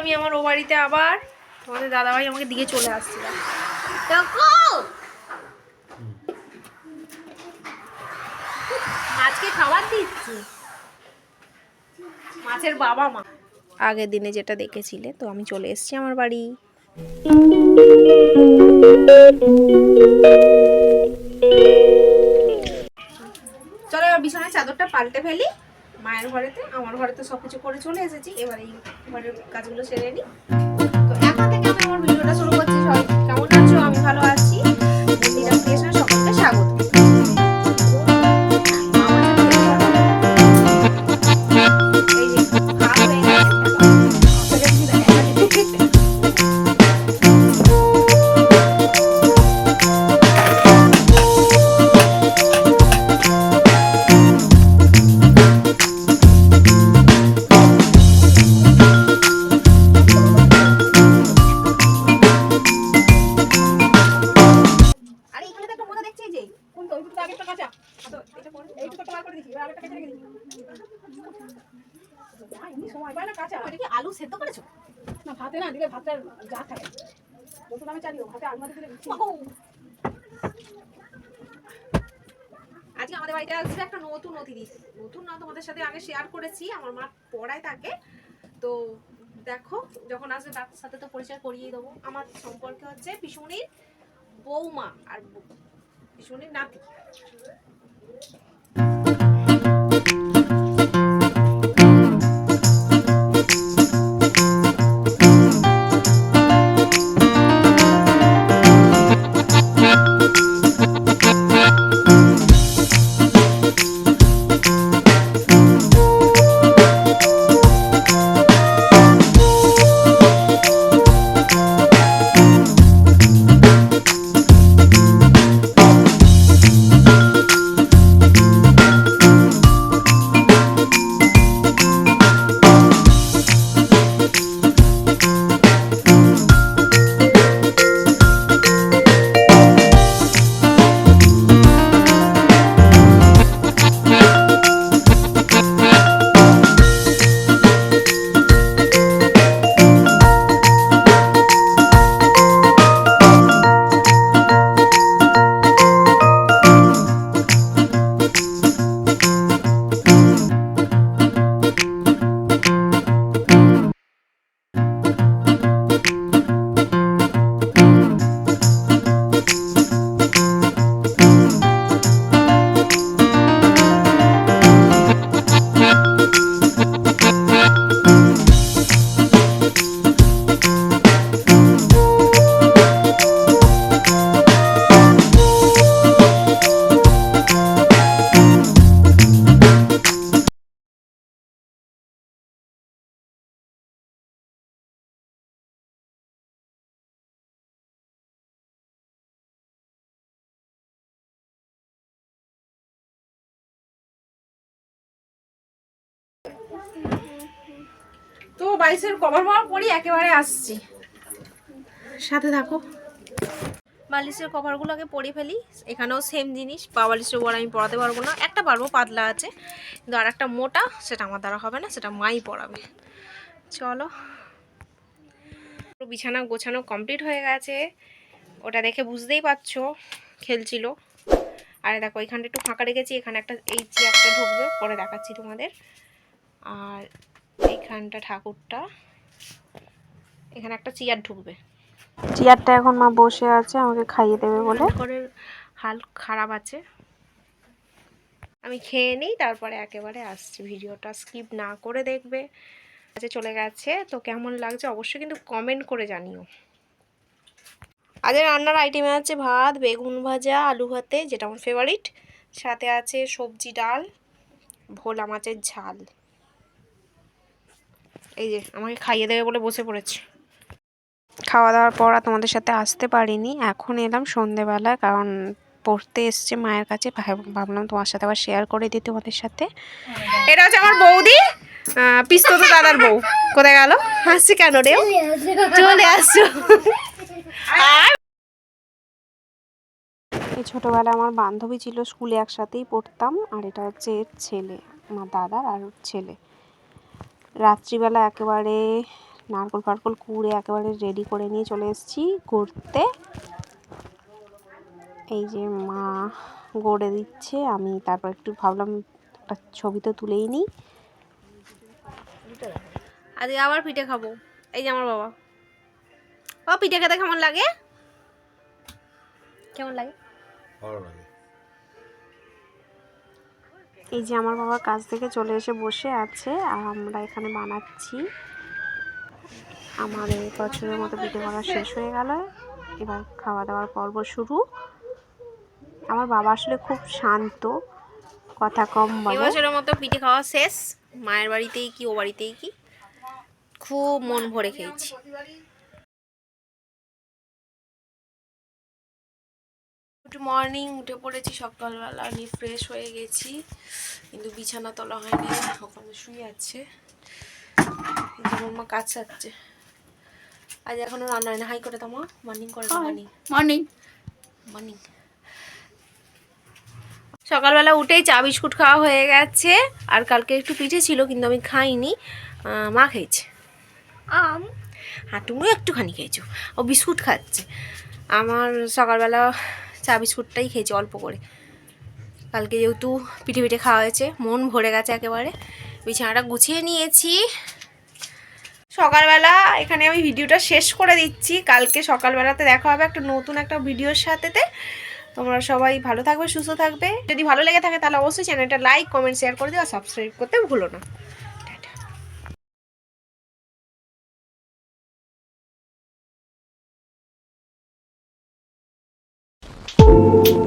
আমি আমার ও বাড়িতে আবার তোমাদের দাদাভাই আমাকে দিয়ে চলে আসছিল। আজকে খাবার দিচ্ছি। মাছের বাবা মা। আগের দিনে যেটা দেখেছিলে তো আমি চলে এসেছি আমার বাড়ি। চলো বিছানায় চাদরটা পাল্টে ফেলি। মায়ের ঘরেতে, আমার ঘরেতে সব কিছু করে চলে এসেছি। এবার এই ঘরের কাজগুলো সেরে নিই তো এখন থেকে আমি আমার ভিডিওটা শুরু করছি সবাই। কেমন আছো? আমি ভালো আছি। আলু সেদ্ধ করেছ না ভাতে না ভাতটা যা থাকে আলু দিলে আজকে আমাদের বাড়িতে আসবে একটা নতুন অতিথি। নতুন না, তোমাদের সাথে আগে শেয়ার করেছি, আমার মা পড়ায় তাকে তো দেখো, যখন আসবে তার সাথে তো পরিচয় করিয়ে দেবো। আমার সম্পর্কে হচ্ছে পিসুনির বৌমা আর পিসুনির নাতি। thank you তো বালিশের কভার মার পরি একেবারে আসছি। সাথে থাকো। বালিশের কভারগুলো আগে পরে ফেলি। এখানেও সেম জিনিস পা বালিশের ওপর আমি পরাতে পারব না। একটা পারব পাতলা আছে কিন্তু আর একটা মোটা সেটা আমার দ্বারা হবে না সেটা মাই পরাবে। চলো। পুরো বিছানা গোছানো কমপ্লিট হয়ে গেছে। ওটা দেখে বুঝতেই পারছ খেলছিল। আর দেখো এখানটা একটু ফাঁকা রেখেছি এখানে একটা এই চেয়ারটা ঢুকবে পরে দেখাচ্ছি তোমাদের। আর এইখানটা ঠাকুরটা। এখানে একটা চেয়ার ঢুকবে। চেয়ারটা এখন মা বসে আছে আমাকে খাইয়ে দেবে বলে। করে হাল খারাপ আছে। আমি খেয়ে নিই তারপরে একেবারে আসছি ভিডিওটা। স্কিপ না করে দেখবে। আজকে চলে গেছে তো কেমন লাগছে অবশ্যই কিন্তু কমেন্ট করে জানিও। আজকে রান্নার আইটেমে আছে ভাত বেগুন ভাজা আলু ভাতে যেটা আমার ফেভারিট সাথে আছে সবজি ডাল ভোলা মাছের ঝাল। এই যে আমাকে খাইয়ে দেবে বলে বসে পড়েছে। খাওয়া দাওয়ার পর আর তোমাদের সাথে আসতে পারিনি। এখন এলাম সন্ধেবেলা কারণ পড়তে এসছে মায়ের কাছে। ভাব- ভাবলাম তোমার সাথে আবার শেয়ার করে দিই তোমাদের সাথে। এটা হচ্ছে আমার বৌদি আহ, পিস্তত দাদার বউ। কোথায় গেল? হাসছি কেন রে? চলে আসছো আর এই ছোটোবেলায় আমার বান্ধবী ছিল স্কুলে একসাথেই পড়তাম। আর এটা হচ্ছে ছেলে আমার দাদার আর ছেলে। রাত্রিবেলা একেবারে নারকল ফারকল কুড়ে একেবারে রেডি করে নিয়ে চলে এসেছি ঘুরতে। এই যে মা গড়ে দিচ্ছে আমি তারপর একটু ভাবলাম একটা ছবি তো তুলেই নিই। আজকে আবার পিঠে খাব। এই যে আমার বাবা। ও পিঠে খেতে কেমন লাগে কেমন লাগে? ভালো লাগে। এই যে আমার বাবা কাজ থেকে চলে এসে বসে আছে আর আমরা এখানে বানাচ্ছি। আমার এই বছরের মতো পিঠে করা শেষ হয়ে গেল। এবার খাওয়া দাওয়ার পর্ব শুরু। আমার বাবা আসলে খুব শান্ত, কথা কম বলে। বছরের মতো পিঠে খাওয়া শেষ। মায়ের বাড়িতেই কি, ও বাড়িতেই কি? খুব মন ভরে খেয়েছি। গুড মর্নিং উঠে পড়েছি সকালবেলা নিয়ে ফ্রেশ হয়ে গেছি। কিন্তু বিছানা তোলা হয়নি ওখানে শুয়ে আছে। মা কাজ সারছে আজ এখনও রান্না হয় না হাই করে তোমা মর্নিং করে মর্নিং মর্নিং মর্নিং সকালবেলা উঠেই চা বিস্কুট খাওয়া হয়ে গেছে। আর কালকে একটু পিঠে ছিল কিন্তু আমি খাইনি। মা খেয়েছে। আম। হ্যাঁ তুমিও একটুখানি খেয়েছো। ও বিস্কুট খাচ্ছে। আমার সকালবেলা চা বিস্কুটটাই খেয়েছি অল্প করে। কালকে যেহেতু পিঠে পিঠে খাওয়া হয়েছে, মন ভরে গেছে একেবারে। বিছানাটা গুছিয়ে নিয়েছি। সকালবেলা এখানে আমি ভিডিওটা শেষ করে দিচ্ছি। কালকে সকালবেলাতে দেখা হবে একটা নতুন একটা ভিডিওর সাথেতে। তোমরা সবাই ভালো থাকবে, সুস্থ থাকবে। যদি ভালো লেগে থাকে তাহলে অবশ্যই চ্যানেলটা লাইক, কমেন্ট, শেয়ার করে দিও। আর সাবস্ক্রাইব করতে ভুলো না। you.